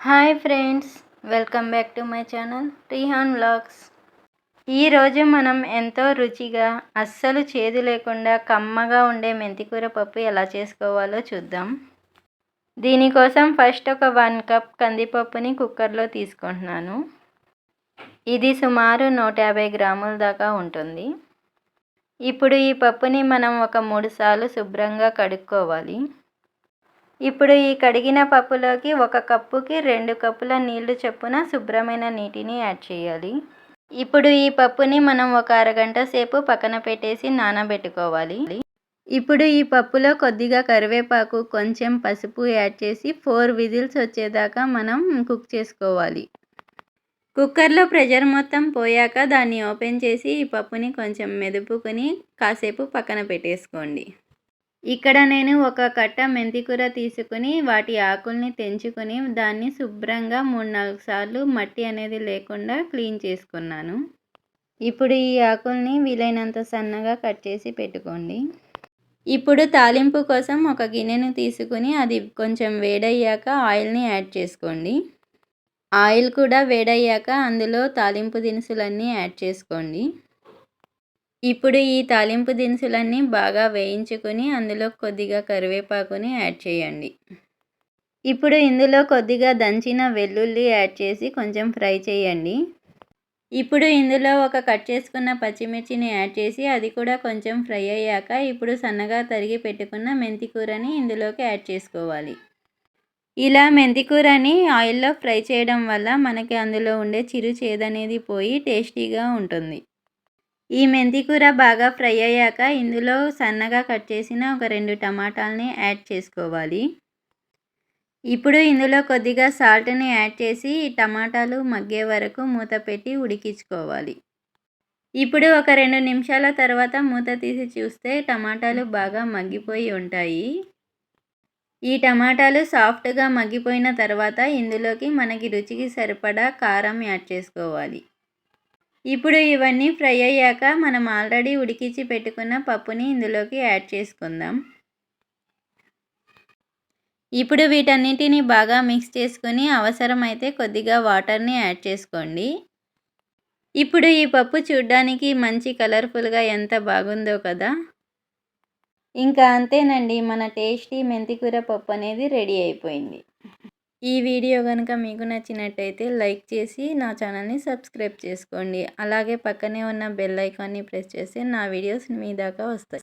Hi friends welcome back to my channel Rehan vlogs. ఈరోజు మనం ఎంతో రుచిగా అస్సలు చేదు లేకుండా కమ్మగా ఉండే మెంతికూర పప్పు ఎలా చేసుకోవాలో చూద్దాం. దీనికోసం ఫస్ట్ ఒక వన్ కప్ కందిపప్పుని కుక్కర్లో తీసుకుంటున్నాను. ఇది సుమారు నూట యాభై గ్రాముల దాకా ఉంటుంది. ఇప్పుడు ఈ పప్పుని మనం ఒక మూడు సార్లు శుభ్రంగా కడుక్కోవాలి. ఇప్పుడు ఈ కడిగిన పప్పులోకి ఒక కప్పుకి రెండు కప్పుల నీళ్ళు చొప్పున శుభ్రమైన నీటిని యాడ్ చేయాలి. ఇప్పుడు ఈ పప్పుని మనం ఒక అరగంట సేపు పక్కన పెట్టేసి నానబెట్టుకోవాలి. ఇప్పుడు ఈ పప్పులో కొద్దిగా కరివేపాకు కొంచెం పసుపు యాడ్ చేసి ఫోర్ విజిల్స్ వచ్చేదాకా మనం కుక్ చేసుకోవాలి. కుక్కర్లో ప్రెషర్ మొత్తం పోయాక దాన్ని ఓపెన్ చేసి ఈ పప్పుని కొంచెం మెదుపుకొని కాసేపు పక్కన పెట్టేసుకోండి. ఇక్కడ నేను ఒక కట్ట మెంతికూర తీసుకుని వాటి ఆకుల్ని తెంచుకొని దాన్ని శుభ్రంగా మూడు నాలుగు సార్లు మట్టి అనేది లేకుండా క్లీన్ చేసుకున్నాను. ఇప్పుడు ఈ ఆకుల్ని వీలైనంత సన్నగా కట్ చేసి పెట్టుకోండి. ఇప్పుడు తాలింపు కోసం ఒక గిన్నెను తీసుకుని అది కొంచెం వేడయ్యాక ఆయిల్ని యాడ్ చేసుకోండి. ఆయిల్ కూడా వేడయ్యాక అందులో తాలింపు దినుసులన్నీ యాడ్ చేసుకోండి. ఇప్పుడు ఈ తాలింపు దినుసులన్నీ బాగా వేయించుకొని అందులో కొద్దిగా కరివేపాకుని యాడ్ చేయండి. ఇప్పుడు ఇందులో కొద్దిగా దంచిన వెల్లుల్లి యాడ్ చేసి కొంచెం ఫ్రై చేయండి. ఇప్పుడు ఇందులో ఒక కట్ చేసుకున్న పచ్చిమిర్చిని యాడ్ చేసి అది కూడా కొంచెం ఫ్రై అయ్యాక ఇప్పుడు సన్నగా తరిగి పెట్టుకున్న మెంతి కూరని ఇందులోకి యాడ్ చేసుకోవాలి. ఇలా మెంతికూరని ఆయిల్లో ఫ్రై చేయడం వల్ల మనకి అందులో ఉండే చిరు చేదనేది పోయి టేస్టీగా ఉంటుంది. ఈ మెంతికూర బాగా ఫ్రై అయ్యాక ఇందులో సన్నగా కట్ చేసిన ఒక రెండు టమాటాలని యాడ్ చేసుకోవాలి. ఇప్పుడు ఇందులో కొద్దిగా సాల్ట్ని యాడ్ చేసి టమాటాలు మగ్గే వరకు మూత పెట్టి ఉడికించుకోవాలి. ఇప్పుడు ఒక రెండు నిమిషాల తర్వాత మూత తీసి చూస్తే టమాటాలు బాగా మగ్గిపోయి ఉంటాయి. ఈ టమాటాలు సాఫ్ట్గా మగ్గిపోయిన తర్వాత ఇందులోకి మనకి రుచికి సరిపడా కారం యాడ్ చేసుకోవాలి. ఇప్పుడు ఇవన్నీ ఫ్రై అయ్యాక మనం ఆల్రెడీ ఉడికించి పెట్టుకున్న పప్పుని ఇందులోకి యాడ్ చేసుకుందాం. ఇప్పుడు వీటన్నిటిని బాగా మిక్స్ చేసుకొని అవసరమైతే కొద్దిగా వాటర్ని యాడ్ చేసుకోండి. ఇప్పుడు ఈ పప్పు చూడ్డానికి మంచి కలర్ఫుల్గా ఎంత బాగుందో కదా. ఇంకా అంతేనండి మన టేస్టీ మెంతికూర పప్పు అనేది రెడీ అయిపోయింది. ఈ వీడియో కనుక మీకు నచ్చినట్టయితే లైక్ చేసి నా ఛానల్ని సబ్స్క్రైబ్ చేసుకోండి. అలాగే పక్కనే ఉన్న బెల్ ఐకాన్ని ప్రెస్ చేస్తే నా వీడియోస్ మీ దాకా వస్తాయి.